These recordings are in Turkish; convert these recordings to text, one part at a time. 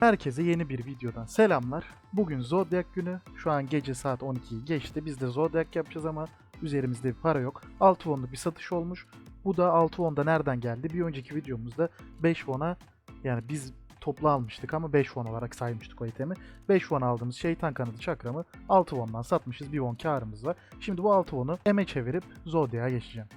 Herkese yeni bir videodan selamlar. Bugün Zodiac günü. Şu an gece saat 12'yi geçti. Biz de Zodiac yapacağız ama üzerimizde bir para yok. 6 won'luk bir satış olmuş. Bu da 6 won'da nereden geldi? Bir önceki videomuzda 5 won'a yani biz toplu almıştık ama 5 won olarak saymıştık o itemi. 5 won aldığımız şeytan kanadı çakramı 6 won'dan satmışız. 1 won karımız var. Şimdi bu 6 won'u eme çevirip Zodiac'a geçeceğim.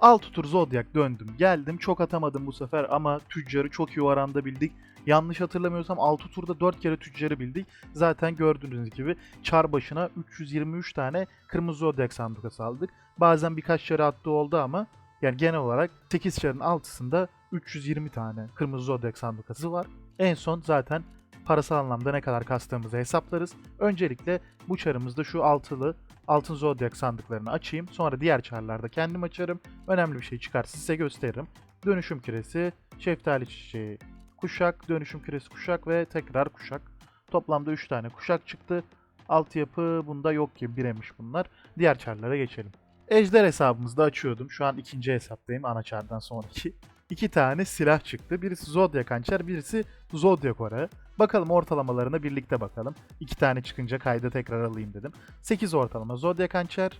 6 tur Zodiac döndüm. Geldim. Çok atamadım bu sefer ama tüccarı çok iyi oranda bildik. Yanlış hatırlamıyorsam 6 turda 4 kere tüccarı bildik. Zaten gördüğünüz gibi çar başına 323 tane kırmızı Zodiac sandukası aldık. Bazen birkaç çarı attığı oldu ama yani genel olarak 8 çarın altısında 320 tane kırmızı Zodiac sandukası var. En son zaten parasal anlamda ne kadar kastığımızı hesaplarız. Öncelikle bu çarımızda şu altılı altın Zodiac sandıklarını açayım. Sonra diğer çarlarda kendim açarım. Önemli bir şey çıkarsa size gösteririm. Dönüşüm küresi, şeftali çiçeği, kuşak, dönüşüm küresi kuşak ve tekrar kuşak. Toplamda 3 tane kuşak çıktı. Altyapı bunda yok gibi biremiş bunlar. Diğer çarlara geçelim. Ejder hesabımızda açıyordum. Şu an ikinci hesaptayım ana çardan sonraki. İki tane silah çıktı. Birisi Zodiac hançer, birisi Zodiac orağı. Bakalım ortalamalarına birlikte bakalım. İki tane çıkınca kayda tekrar alayım dedim. 8 ortalama Zodiac hançer,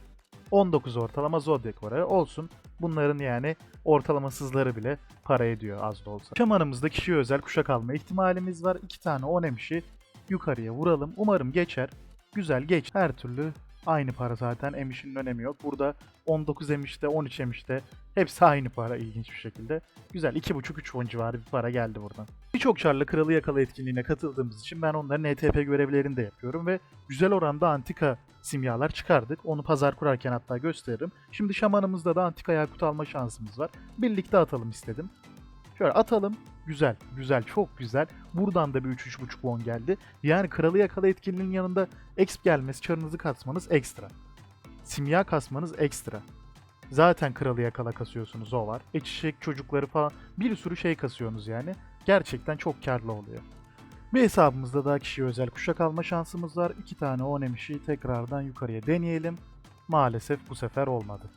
19 ortalama Zodiac orağı olsun. Bunların yani ortalamasızları bile para ediyor az da olsa. Şamanımızda kişiye özel kuşak alma ihtimalimiz var. İki tane onemişi yukarıya vuralım. Umarım geçer. Güzel geç. Her türlü aynı para zaten. Emiş'in önemi yok. Burada 19 emişte, 13 emişte hepsi aynı para ilginç bir şekilde. Güzel 2,5-3 won civarı bir para geldi buradan. Birçok çarla kralı yakala etkinliğine katıldığımız için ben onların ETP görevlerini de yapıyorum ve güzel oranda antika simyalar çıkardık. Onu pazar kurarken hatta gösteririm. Şimdi şamanımızda da antika yakut alma şansımız var. Birlikte atalım istedim. Şöyle atalım. Güzel, güzel, çok güzel. Buradan da bir 3-3,5 won geldi. Yani kralı yakala etkinliğinin yanında exp gelmesi, çarınızı kasmanız ekstra. Simya kasmanız ekstra. Zaten kralı yakala kasıyorsunuz o var. E çiçek çocukları falan bir sürü şey kasıyorsunuz yani. Gerçekten çok karlı oluyor. Bir hesabımızda daha kişiye özel kuşak alma şansımız var. İki tane onemişi tekrardan yukarıya deneyelim. Maalesef bu sefer olmadı.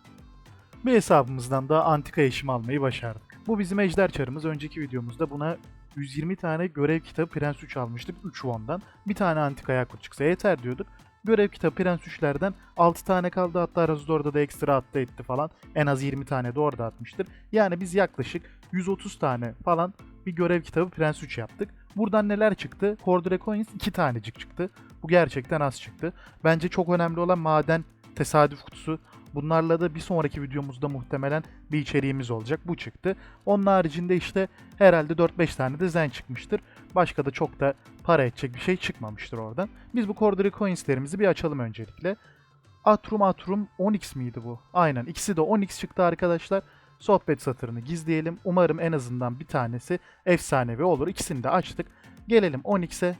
Bir hesabımızdan da antika eşim almayı başardık. Bu bizim ejder çarımız. Önceki videomuzda buna 120 tane görev kitabı Prens 3 almıştık 3 won'dan. Bir tane antika yakut çıksa yeter diyorduk. Görev kitabı Prens 3'lerden 6 tane kaldı hatta Razor'da da ekstra attı etti falan. En az 20 tane de orada atmıştır. Yani biz yaklaşık 130 tane falan bir görev kitabı Prens 3 yaptık. Buradan neler çıktı? Cordura Coins 2 tanecik çıktı. Bu gerçekten az çıktı. Bence çok önemli olan maden tesadüf kutusu. Bunlarla da bir sonraki videomuzda muhtemelen bir içeriğimiz olacak. Bu çıktı. Onun haricinde işte herhalde 4-5 tane de zen çıkmıştır. Başka da çok da para edecek bir şey çıkmamıştır oradan. Biz bu Cordura Coins'lerimizi bir açalım öncelikle. Atrum Atrum 10x miydi bu? Aynen ikisi de 10x çıktı arkadaşlar. Sohbet satırını gizleyelim. Umarım en azından bir tanesi efsanevi olur. İkisini de açtık. Gelelim 10x'e.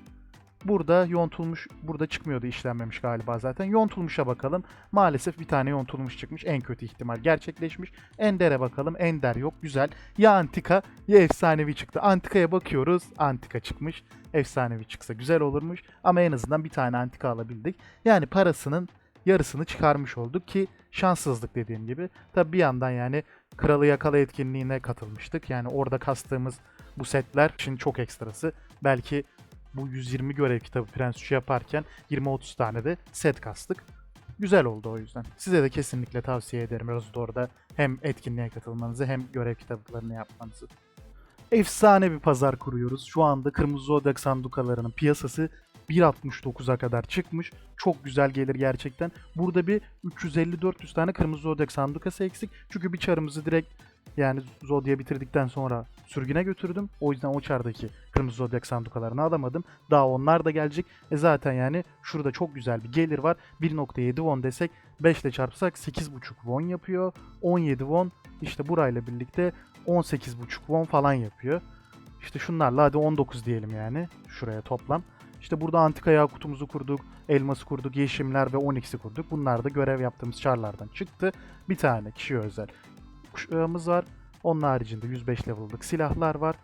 Burada yontulmuş, burada çıkmıyordu işlenmemiş galiba zaten. Yontulmuşa bakalım. Maalesef bir tane yontulmuş çıkmış. En kötü ihtimal gerçekleşmiş. Ender'e bakalım. Ender yok. Güzel. Ya antika ya efsanevi çıktı. Antika'ya bakıyoruz. Antika çıkmış. Efsanevi çıksa güzel olurmuş. Ama en azından bir tane antika alabildik. Yani parasının yarısını çıkarmış olduk ki şanssızlık dediğim gibi. Tabi bir yandan yani Kralı Yakala etkinliğine katılmıştık. Yani orada kastığımız bu setler için çok ekstrası. Belki bu 120 görev kitabı Prens 3 yaparken 20-30 tane de set kastık. Güzel oldu o yüzden. Size de kesinlikle tavsiye ederim Rozdoor'da hem etkinliğe katılmanızı hem görev kitaplarını yapmanızı. Efsane bir pazar kuruyoruz. Şu anda Kırmızı Zodiac sandukalarının piyasası 1.69'a kadar çıkmış. Çok güzel gelir gerçekten. Burada bir 350-400 tane Kırmızı Zodiac sandukası eksik. Çünkü bir çarımızı direkt yani Zodiac'ı bitirdikten sonra sürgüne götürdüm. O yüzden o çardaki Kırmızı Zodiac sandukalarını alamadım. Daha onlar da gelecek. E zaten yani şurada çok güzel bir gelir var. 1.7 won desek 5 ile çarpsak 8.5 won yapıyor. 17 won işte burayla birlikte 18.5 won falan yapıyor. İşte şunlarla hadi 19 diyelim yani şuraya toplam. İşte burada antika yakutumuzu kurduk, elması kurduk, yeşimler ve onyx'i kurduk. Bunlar da görev yaptığımız çarlardan çıktı. Bir tane kişiye özel kuşağımız var. Onun haricinde 105 level'lık silahlar var.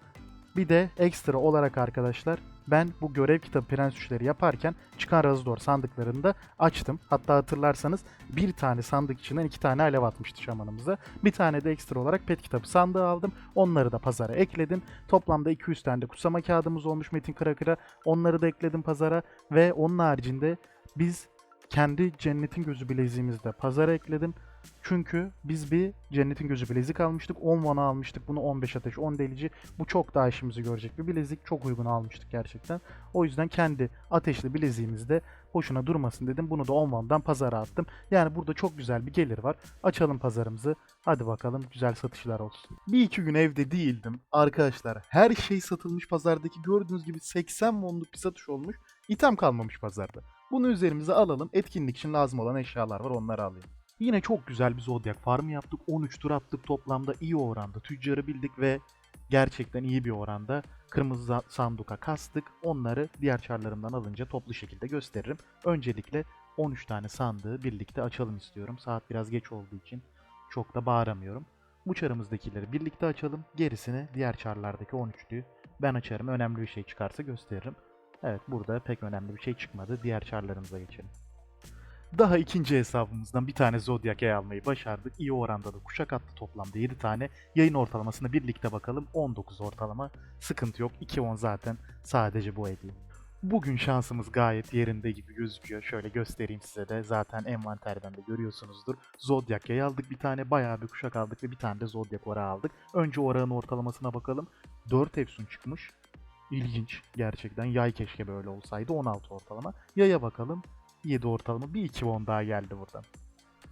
Bir de ekstra olarak arkadaşlar ben bu görev kitabı prens üçleri yaparken çıkan Razador sandıklarını da açtım. Hatta hatırlarsanız bir tane sandık içinden iki tane alev atmıştı şamanımıza. Bir tane de ekstra olarak pet kitabı sandığı aldım. Onları da pazara ekledim. Toplamda 200 tane de kutsama kağıdımız olmuş Metin Kırakır'a. Onları da ekledim pazara ve onun haricinde biz kendi cennetin gözü bileziğimizi de pazara ekledim. Çünkü biz bir cennetin gözü bilezik almıştık. 10 vana almıştık. Bunu 15 ateş, 10 delici. Bu çok daha işimizi görecek bir bilezik. Çok uygun almıştık gerçekten. O yüzden kendi ateşli bileziğimizde boşuna durmasın dedim. Bunu da 10 vandan pazara attım. Yani burada çok güzel bir gelir var. Açalım pazarımızı. Hadi bakalım güzel satışlar olsun. Bir iki gün evde değildim. Arkadaşlar her şey satılmış pazardaki gördüğünüz gibi 80 wonluk bir satış olmuş. İtem kalmamış pazarda. Bunu üzerimize alalım. Etkinlik için lazım olan eşyalar var onları alayım. Yine çok güzel bir Zodiac farmı yaptık. 13 tur attık toplamda iyi oranda. Tüccarı bildik ve gerçekten iyi bir oranda kırmızı sanduka kastık. Onları diğer çarlarımdan alınca toplu şekilde gösteririm. Öncelikle 13 tane sandığı birlikte açalım istiyorum. Saat biraz geç olduğu için çok da bağıramıyorum. Bu çarımızdakileri birlikte açalım. Gerisini diğer çarlardaki 13'lüyü ben açarım. Önemli bir şey çıkarsa gösteririm. Evet burada pek önemli bir şey çıkmadı. Diğer çarlarımıza geçelim. Daha ikinci hesabımızdan bir tane Zodiac yay almayı başardık. İyi oranda da kuşak attı toplamda 7 tane. Yayın ortalamasına birlikte bakalım. 19 ortalama. Sıkıntı yok. 2-10 zaten sadece bu ediyor. Bugün şansımız gayet yerinde gibi gözüküyor. Şöyle göstereyim size de. Zaten envanterden de görüyorsunuzdur. Zodiac yay aldık bir tane. Bayağı bir kuşak aldık ve bir tane de Zodiac orağı aldık. Önce orağın ortalamasına bakalım. 4 efsun çıkmış. İlginç gerçekten. Yay keşke böyle olsaydı. 16 ortalama. Yaya bakalım. 7 ortalama. Bir 2 won daha geldi buradan.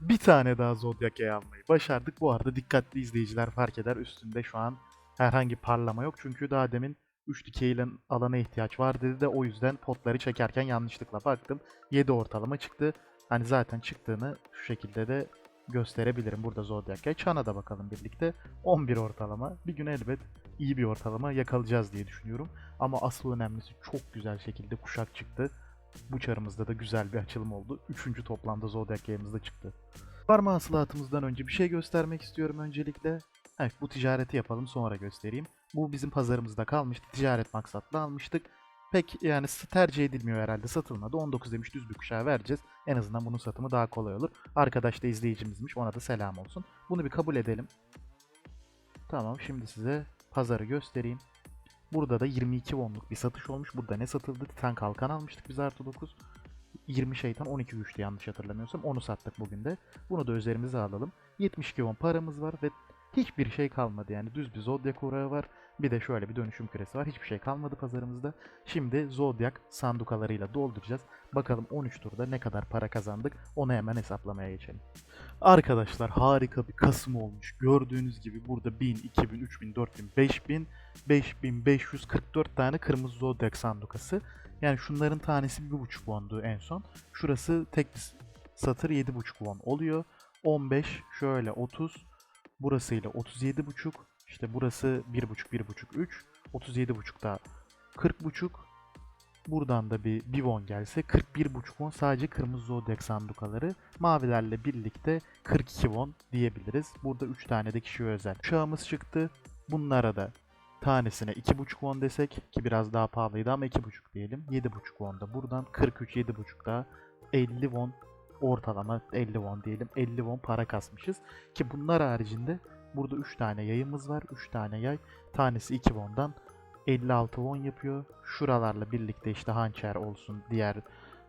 Bir tane daha Zodiac almayı başardık. Bu arada dikkatli izleyiciler fark eder. Üstünde şu an herhangi parlama yok. Çünkü daha demin 3 dikey alana ihtiyaç var dedi de o yüzden potları çekerken yanlışlıkla baktım. 7 ortalama çıktı. Hani zaten çıktığını şu şekilde de gösterebilirim. Burada Zodiac yay. Çana da bakalım birlikte. 11 ortalama. Bir gün elbet iyi bir ortalama yakalayacağız diye düşünüyorum. Ama asıl önemlisi çok güzel şekilde kuşak çıktı. Bu çarımızda da güzel bir açılım oldu. Üçüncü toplamda Zodiac yayımızda çıktı. Parma hasılatımızdan önce bir şey göstermek istiyorum öncelikle. Evet bu ticareti yapalım sonra göstereyim. Bu bizim pazarımızda kalmıştı. Ticaret maksatlı almıştık. Pek yani tercih edilmiyor herhalde satılmadı. 19 demiş düz bir kuşağı vereceğiz. En azından bunun satımı daha kolay olur. Arkadaş da izleyicimizmiş ona da selam olsun. Bunu bir kabul edelim. Tamam şimdi size pazarı göstereyim. Burada da 22 wonluk bir satış olmuş. Burada ne satıldı? Titan kalkan almıştık biz artı 9. 20 şeytan 12 güçlü yanlış hatırlamıyorsam. Onu sattık bugün de. Bunu da üzerimize alalım. 72 won paramız var ve hiçbir şey kalmadı. Yani düz bir Zodiac orağı var. Bir de şöyle bir dönüşüm küresi var. Hiçbir şey kalmadı pazarımızda. Şimdi Zodiac sandukalarıyla dolduracağız. Bakalım 13 turda ne kadar para kazandık. Onu hemen hesaplamaya geçelim. Arkadaşlar harika bir Kasım olmuş. Gördüğünüz gibi burada 1000, 2000, 3000, 4000, 5000 5544 tane kırmızı zodiac sandukası. Yani şunların tanesi 1.5 wondu en son. Şurası tek bir satır 7.5 won oluyor. 15 şöyle 30. Burasıyla 37.5. İşte burası 1.5 1.5 3. 37.5 da 40.5. Buradan da bir 1 won gelse 41.5 won sadece kırmızı zodiac sandukaları. Mavilerle birlikte 42 won diyebiliriz. Burada 3 tane de kişiye özel. Uçağımız çıktı. Bunlara da tanesine 2.5 won desek ki biraz daha pahalıydı ama 2.5 diyelim. 7.5 won da buradan 43 7.5 daha 50 won ortalama 50 won diyelim 50 won para kasmışız. Ki bunlar haricinde burada 3 tane yayımız var. 3 tane yay. Tanesi 2 won'dan 56 won yapıyor. Şuralarla birlikte işte hançer olsun, diğer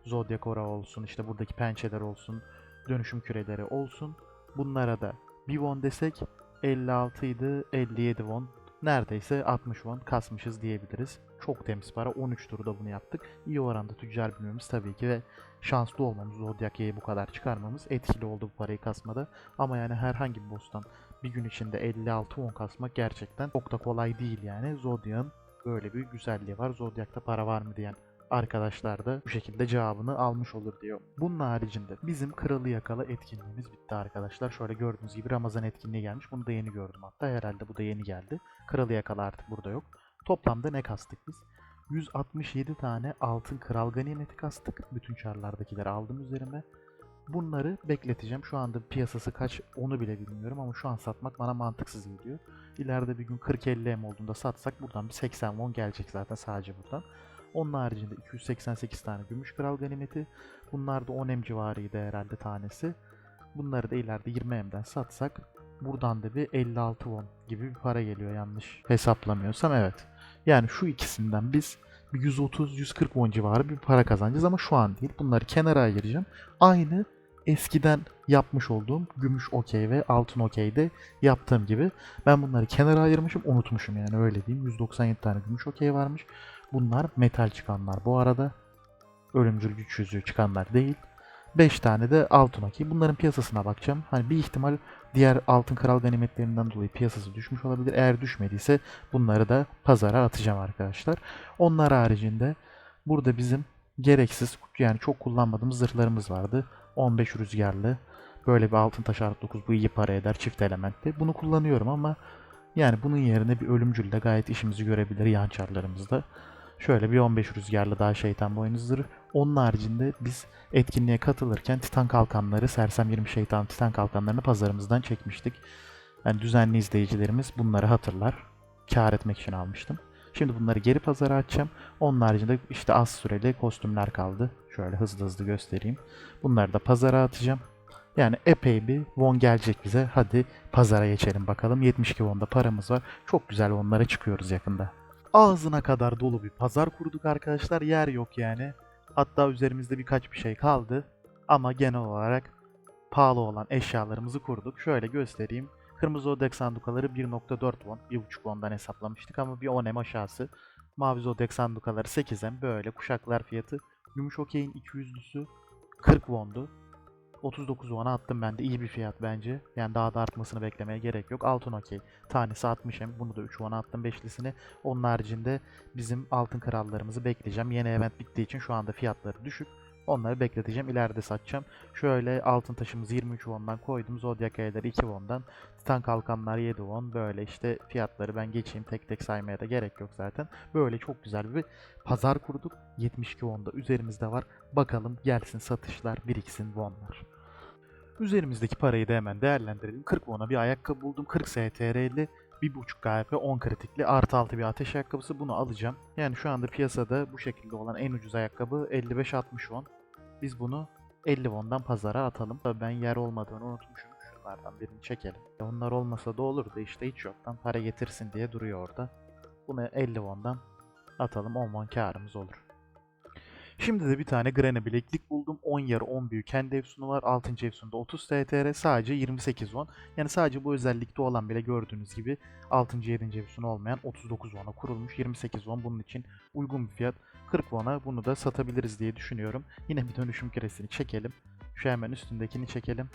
zodyak ora olsun, işte buradaki pençeler olsun, dönüşüm küreleri olsun. Bunlara da 1 won desek 56 idi 57 won neredeyse 60 won kasmışız diyebiliriz. Çok temiz para. 13 turda bunu yaptık. İyi oranda tüccar bilmemiz tabii ki ve şanslı olmamız, Zodiac Y'yi bu kadar çıkarmamız etkili oldu bu parayı kasmada. Ama yani herhangi bir boss'tan bir gün içinde 56 won kasmak gerçekten çok da kolay değil yani. Zodiac'ın böyle bir güzelliği var. Zodiac'ta para var mı diyen arkadaşlar da bu şekilde cevabını almış olur diyor. Bunun haricinde bizim Kralı Yakala etkinliğimiz bitti arkadaşlar. Şöyle gördüğünüz gibi Ramazan etkinliği gelmiş. Bunu da yeni gördüm hatta. Herhalde bu da yeni geldi. Kralı Yakala artık burada yok. Toplamda ne kastık biz? 167 tane altın kral ganimeti kastık. Bütün çarlardakileri aldım üzerime. Bunları bekleteceğim. Şu anda piyasası kaç onu bile bilmiyorum ama şu an satmak bana mantıksız geliyor. İleride bir gün 40-50 M olduğunda satsak buradan bir 80 won gelecek zaten sadece buradan. Onun haricinde 288 tane gümüş kral ganimeti. Bunlar da 10 em civarıydı herhalde tanesi. Bunları da ileride 20 emden satsak buradan da bir 56 won gibi bir para geliyor yanlış hesaplamıyorsam evet. Yani şu ikisinden biz bir 130-140 won civarı bir para kazanacağız ama şu an değil. Bunları kenara ayıracağım. Aynı eskiden yapmış olduğum gümüş okey ve altın okeyde yaptığım gibi. Ben bunları kenara ayırmışım unutmuşum yani öyle diyeyim. 197 tane gümüş okey varmış. Bunlar metal çıkanlar bu arada. Ölümcül güç yüzüğü çıkanlar değil. 5 tane de altın okey. Bunların piyasasına bakacağım. Hani bir ihtimal diğer altın kral ganimetlerinden dolayı piyasası düşmüş olabilir. Eğer düşmediyse bunları da pazara atacağım arkadaşlar. Onlar haricinde burada bizim gereksiz yani çok kullanmadığımız zırhlarımız vardı. 15 rüzgarlı. Böyle bir altın taş artı 9 bu iyi para eder çift elementli. Bunu kullanıyorum ama yani bunun yerine bir ölümcül de gayet işimizi görebilir yan çarlarımızda. Şöyle bir 15 rüzgarlı daha şeytan boynuz zırhı. Onun haricinde biz etkinliğe katılırken Titan kalkanları, Sersem 20 şeytan Titan kalkanlarını pazarımızdan çekmiştik. Yani düzenli izleyicilerimiz bunları hatırlar. Kâr etmek için almıştım. Şimdi bunları geri pazara açacağım. Onun haricinde işte az süreli kostümler kaldı. Şöyle hızlı hızlı göstereyim. Bunları da pazara atacağım. Yani epey bir won gelecek bize. Hadi pazara geçelim bakalım. 72 wonda paramız var. Çok güzel wonlara çıkıyoruz yakında. Ağzına kadar dolu bir pazar kurduk arkadaşlar. Yer yok yani. Hatta üzerimizde birkaç bir şey kaldı. Ama genel olarak pahalı olan eşyalarımızı kurduk. Şöyle göstereyim. Kırmızı Odex sandukaları 1.4 won, 1.5 won'dan hesaplamıştık ama bir 10 em aşağısı. Mavi Zodiac sandukaları 8 em böyle kuşaklar fiyatı. Gümüş Okey'in 200'lüsü 40 won'du. 39 won'a attım ben de iyi bir fiyat bence. Yani daha da artmasını beklemeye gerek yok. Altın Okey tanesi 60 em bunu da 3 won'a attım beşlisini. Onun haricinde bizim altın krallarımızı bekleyeceğim. Yeni event bittiği için şu anda fiyatları düşük. Onları bekleteceğim. ileride satacağım. Şöyle altın taşımızı 23 won'dan koydum. Zodiac ayları 2 won'dan. Titan kalkanlar 7 won. Böyle işte fiyatları ben geçeyim. Tek tek saymaya da gerek yok zaten. Böyle çok güzel bir pazar kurduk. 72 won'da üzerimizde var. Bakalım gelsin satışlar, biriksin wonlar. Üzerimizdeki parayı da hemen değerlendirelim. 40 won'a bir ayakkabı buldum. 40 STR'li. 1.5 KP 10 kritikli artı altı bir ateş ayakkabısı bunu alacağım. Yani şu anda piyasada bu şekilde olan en ucuz ayakkabı 55-60 won. Biz bunu 50 won'dan pazara atalım. Tabii ben yer olmadığını unutmuşum. Şunlardan birini çekelim. E Onlar olmasa da olur da işte hiç yoktan para getirsin diye duruyor orada. Bunu 50 won'dan atalım 10 won karımız olur. Şimdi de bir tane Grene bileklik buldum. 10 yarı 10 büyük kendi efsunu var. 6. efsunda 30 TTR sadece 28 won. Yani sadece bu özellikte olan bile gördüğünüz gibi 6. 7. efsunu olmayan 39 won'a kurulmuş. 28 won bunun için uygun bir fiyat. 40 won'a bunu da satabiliriz diye düşünüyorum. Yine bir dönüşüm küresini çekelim. Şu hemen üstündekini çekelim.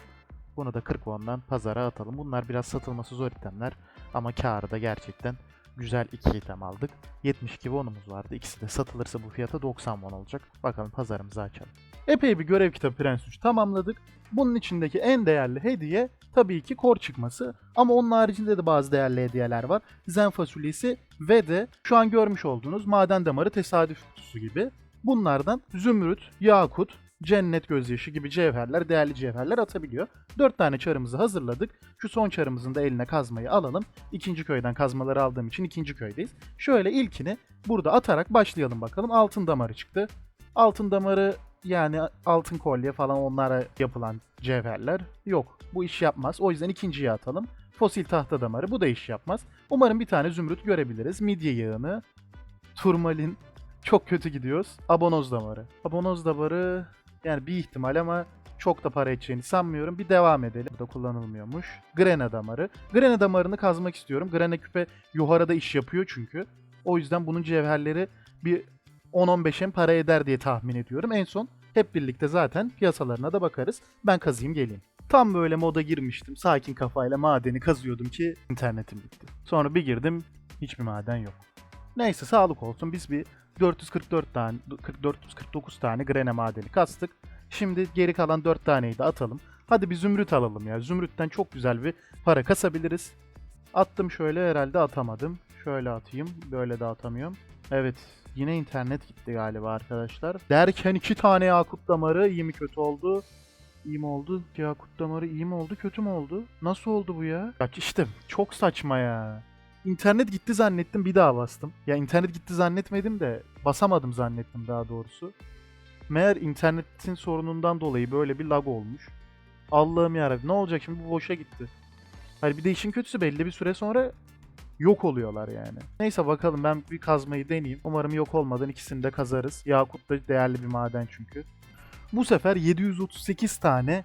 Bunu da 40 won'dan pazara atalım. Bunlar biraz satılması zor itemler ama karı da gerçekten güzel iki item aldık. 72 wonumuz vardı. İkisi de satılırsa bu fiyata 90 won olacak. Bakalım pazarımızı açalım. Epey bir görev kitabı Prens 3 tamamladık. Bunun içindeki en değerli hediye tabii ki kor çıkması. Ama onun haricinde de bazı değerli hediyeler var. Zen fasulyesi ve de şu an görmüş olduğunuz maden damarı tesadüf kutusu gibi. Bunlardan zümrüt, yakut, cennet gözyaşı gibi cevherler, değerli cevherler atabiliyor. 4 tane çarımızı hazırladık. Şu son çarımızın da eline kazmayı alalım. İkinci köyden kazmaları aldığım için ikinci köydeyiz. Şöyle ilkini burada atarak başlayalım bakalım. Altın damarı çıktı. Altın damarı yani altın kolye falan onlara yapılan cevherler yok. Bu iş yapmaz. O yüzden ikinciye atalım. Fosil tahta damarı bu da iş yapmaz. Umarım bir tane zümrüt görebiliriz. Midye yağını, turmalin çok kötü gidiyoruz. Abonoz damarı. Abonoz damarı yani bir ihtimal ama çok da para edeceğini sanmıyorum. Bir devam edelim. Bu da kullanılmıyormuş. Grena damarı. Grena damarını kazmak istiyorum. Grena küpe yuharada iş yapıyor çünkü. O yüzden bunun cevherleri bir 10-15'en para eder diye tahmin ediyorum. En son hep birlikte zaten piyasalarına da bakarız. Ben kazıyım geleyim. Tam böyle moda girmiştim. Sakin kafayla madeni kazıyordum ki internetim bitti. Sonra bir girdim hiçbir maden yok. Neyse sağlık olsun biz bir 444 tane 449 tane grene madeni kastık. Şimdi geri kalan 4 taneyi de atalım. Hadi bir zümrüt alalım ya. Zümrütten çok güzel bir para kasabiliriz. Attım şöyle herhalde atamadım. Şöyle atayım. Böyle de atamıyorum. Evet yine internet gitti galiba arkadaşlar. Derken iki tane yakut damarı iyi mi kötü oldu? İyi mi oldu? Yakut damarı iyi mi oldu kötü mü oldu? Nasıl oldu bu ya? Ya işte çok saçma ya. İnternet gitti zannettim bir daha bastım. Ya internet gitti zannetmedim de basamadım zannettim daha doğrusu. Meğer internetin sorunundan dolayı böyle bir lag olmuş. Allah'ım yarabbim ne olacak şimdi bu boşa gitti. Hayır bir de işin kötüsü belli bir süre sonra yok oluyorlar yani. Neyse bakalım ben bir kazmayı deneyeyim. Umarım yok olmadan ikisini de kazarız. Yakut da değerli bir maden çünkü. Bu sefer 738 tane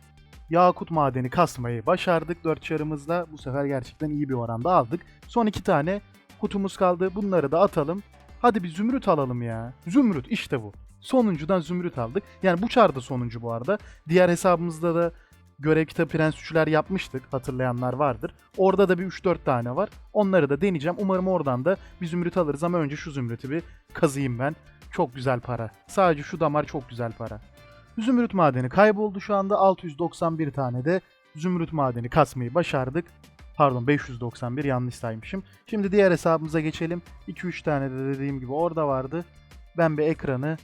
yakut madeni kasmayı başardık 4 çarımızla. Bu sefer gerçekten iyi bir oranda aldık. Son iki tane kutumuz kaldı. Bunları da atalım. Hadi bir zümrüt alalım ya. Zümrüt işte bu. Sonuncudan zümrüt aldık. Yani bu çar da sonuncu bu arada. Diğer hesabımızda da görev kitabı prens üçler yapmıştık. Hatırlayanlar vardır. Orada da bir 3-4 tane var. Onları da deneyeceğim. Umarım oradan da bir zümrüt alırız ama önce şu zümrütü bir kazıyım ben. Çok güzel para. Sadece şu damar çok güzel para. Zümrüt madeni kayboldu şu anda. 691 tane de zümrüt madeni kasmayı başardık. Pardon 591 yanlış saymışım. Şimdi diğer hesabımıza geçelim. 2-3 tane de dediğim gibi orada vardı. Ben bir ekranı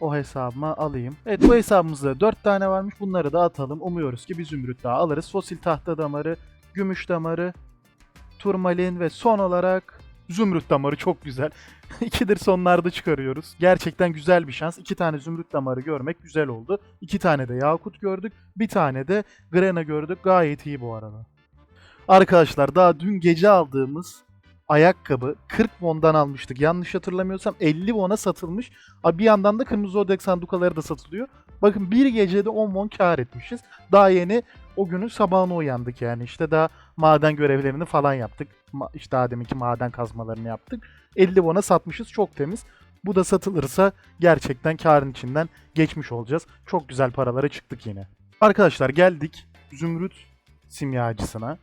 o hesabıma alayım. Evet bu hesabımızda 4 tane varmış. Bunları da atalım. Umuyoruz ki bir zümrüt daha alırız. Fosil tahta damarı, gümüş damarı, turmalin ve son olarak zümrüt damarı çok güzel. İkidir sonlarda çıkarıyoruz. Gerçekten güzel bir şans. İki tane zümrüt damarı görmek güzel oldu. İki tane de yakut gördük. Bir tane de grena gördük. Gayet iyi bu arada. Arkadaşlar daha dün gece aldığımız ayakkabı 40 won'dan almıştık. Yanlış hatırlamıyorsam 50 won'a satılmış. Bir yandan da kırmızı odek sandukaları da satılıyor. Bakın bir gecede 10 won kar etmişiz. Daha yeni o günün sabahına uyandık yani. İşte daha maden görevlerini falan yaptık. İşte daha deminki maden kazmalarını yaptık. 50 won'a satmışız çok temiz. Bu da satılırsa gerçekten karın içinden geçmiş olacağız. Çok güzel paralara çıktık yine. Arkadaşlar geldik Zümrüt simyacısına.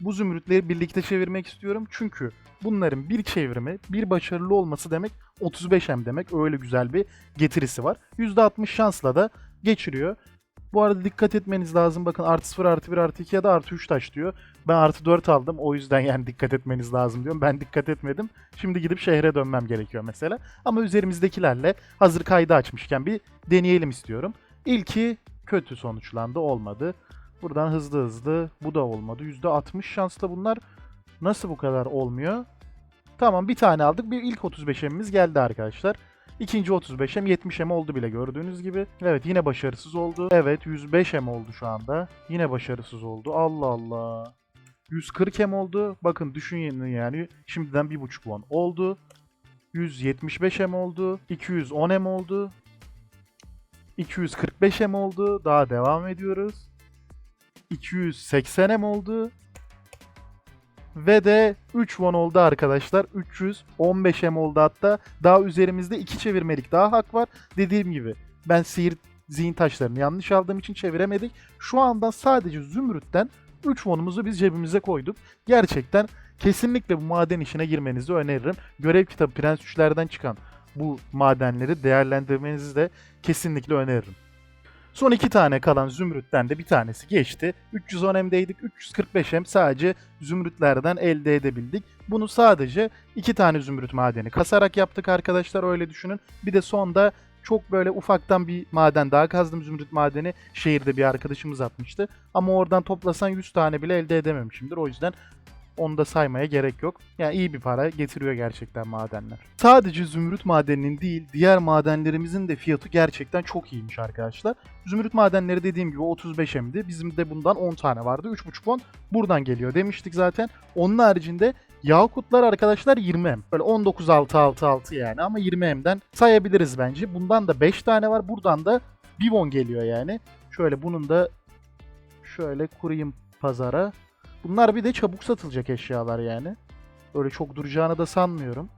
Bu zümrütleri birlikte çevirmek istiyorum. Çünkü bunların bir çevirimi, bir başarılı olması demek 35M demek. Öyle güzel bir getirisi var. %60 şansla da geçiriyor. Bu arada dikkat etmeniz lazım. Bakın artı 0, artı 1, artı 2 ya da artı 3 taş diyor. Ben artı 4 aldım. O yüzden yani dikkat etmeniz lazım diyorum. Ben dikkat etmedim. Şimdi gidip şehre dönmem gerekiyor mesela. Ama üzerimizdekilerle hazır kaydı açmışken bir deneyelim istiyorum. İlki kötü sonuçlandı. Olmadı. Buradan hızlı hızlı. Bu da olmadı. %60 şansla bunlar nasıl bu kadar olmuyor? Tamam bir tane aldık. Bir ilk 35'emimiz geldi arkadaşlar. İkinci 35'em 70'em oldu bile gördüğünüz gibi. Evet yine başarısız oldu. Evet 105'em oldu şu anda. Yine başarısız oldu. Allah Allah. 140'em oldu. Bakın düşünün yani şimdiden 1.5 won oldu. 175'em oldu. 210'em oldu. 245'em oldu. Daha devam ediyoruz. 280'em oldu. Ve de 3 won oldu arkadaşlar. 315'em oldu hatta. Daha üzerimizde 2 çevirmelik daha hak var. Dediğim gibi ben sihir zihin taşlarını yanlış aldığım için çeviremedik. Şu anda sadece zümrütten 3 wonumuzu biz cebimize koyduk. Gerçekten kesinlikle bu maden işine girmenizi öneririm. Görev kitabı Prens 3'lerden çıkan bu madenleri değerlendirmenizi de kesinlikle öneririm. Son iki tane kalan zümrütten de bir tanesi geçti. 310 M'deydik, 345 M sadece zümrütlerden elde edebildik. Bunu sadece iki tane zümrüt madeni kasarak yaptık arkadaşlar öyle düşünün. Bir de sonda çok böyle ufaktan bir maden daha kazdım zümrüt madeni. Şehirde bir arkadaşımız atmıştı. Ama oradan toplasan 100 tane bile elde edememişimdir. O yüzden onu da saymaya gerek yok. Yani iyi bir para getiriyor gerçekten madenler. Sadece zümrüt madeninin değil, diğer madenlerimizin de fiyatı gerçekten çok iyiymiş arkadaşlar. Zümrüt madenleri dediğim gibi 35 M'di. Bizim de bundan 10 tane vardı. 3.5 won buradan geliyor demiştik zaten. Onun haricinde Yakutlar arkadaşlar 20 M. Böyle 19 6 6 6 yani ama 20 M'den sayabiliriz bence. Bundan da 5 tane var. Buradan da 1 won geliyor yani. Şöyle bunun da şöyle kurayım pazara. Bunlar bir de çabuk satılacak eşyalar yani. Öyle çok duracağını da sanmıyorum.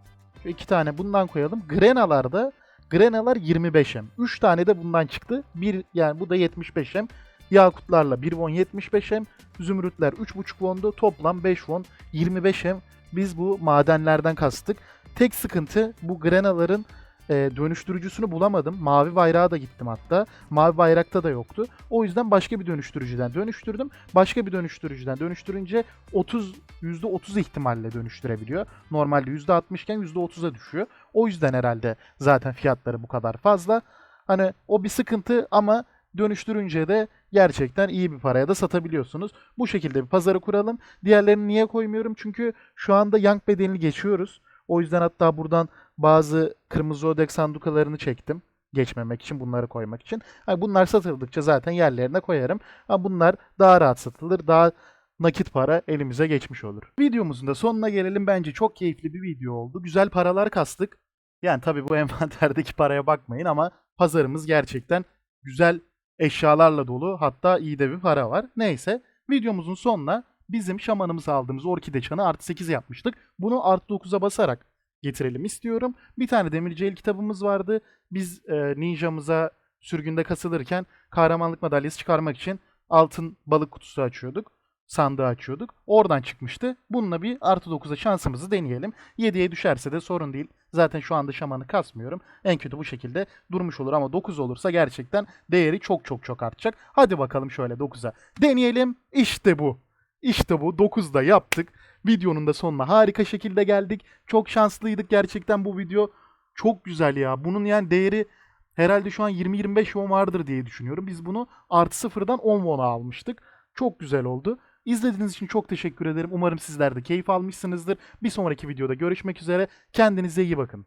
Şu iki tane bundan koyalım. Grenalarda Grenalar 25M. 3 tane de bundan çıktı. Bir yani bu da 75M. Yakutlarla 1 won 75M. Zümrütler 3.5 won'du. Toplam 5 won 25M. Biz bu madenlerden kastık. Tek sıkıntı bu Grenaların e, dönüştürücüsünü bulamadım. Mavi bayrağa da gittim hatta. Mavi bayrakta da yoktu. O yüzden başka bir dönüştürücüden dönüştürdüm. Başka bir dönüştürücüden dönüştürünce 30 %30 ihtimalle dönüştürebiliyor. Normalde %60 iken %30'a düşüyor. O yüzden herhalde zaten fiyatları bu kadar fazla. Hani o bir sıkıntı ama Dönüştürünce de gerçekten iyi bir paraya da satabiliyorsunuz. Bu şekilde bir pazarı kuralım. Diğerlerini niye koymuyorum? Çünkü şu anda Young bedelini geçiyoruz. O yüzden hatta buradan bazı kırmızı ödek sandukalarını çektim. Geçmemek için, bunları koymak için. Ha, bunlar satıldıkça zaten yerlerine koyarım. Ha, bunlar daha rahat satılır, daha nakit para elimize geçmiş olur. Videomuzun da sonuna gelelim. Bence çok keyifli bir video oldu. Güzel paralar kastık. Yani tabii bu envanterdeki paraya bakmayın ama pazarımız gerçekten güzel eşyalarla dolu. Hatta iyi de bir para var. Neyse videomuzun sonuna bizim şamanımıza aldığımız orkide çanı artı 8 yapmıştık. Bunu artı 9'a basarak getirelim istiyorum. Bir tane demirci el kitabımız vardı. Biz e, ninjamıza sürgünde kasılırken kahramanlık madalyası çıkarmak için altın balık kutusu açıyorduk. Sandığı açıyorduk. Oradan çıkmıştı. Bununla bir artı 9'a şansımızı deneyelim. 7'ye düşerse de sorun değil. Zaten şu anda şamanı kasmıyorum. En kötü bu şekilde durmuş olur ama 9 olursa gerçekten değeri çok çok çok artacak. Hadi bakalım şöyle 9'a. Deneyelim. İşte bu. İşte bu. 9'da yaptık. Videonun da sonuna harika şekilde geldik. Çok şanslıydık gerçekten bu video. Çok güzel ya. Bunun yani değeri herhalde şu an 20-25 won vardır diye düşünüyorum. Biz bunu artı sıfırdan 10 won'a almıştık. Çok güzel oldu. İzlediğiniz için çok teşekkür ederim. Umarım sizler de keyif almışsınızdır. Bir sonraki videoda görüşmek üzere. Kendinize iyi bakın.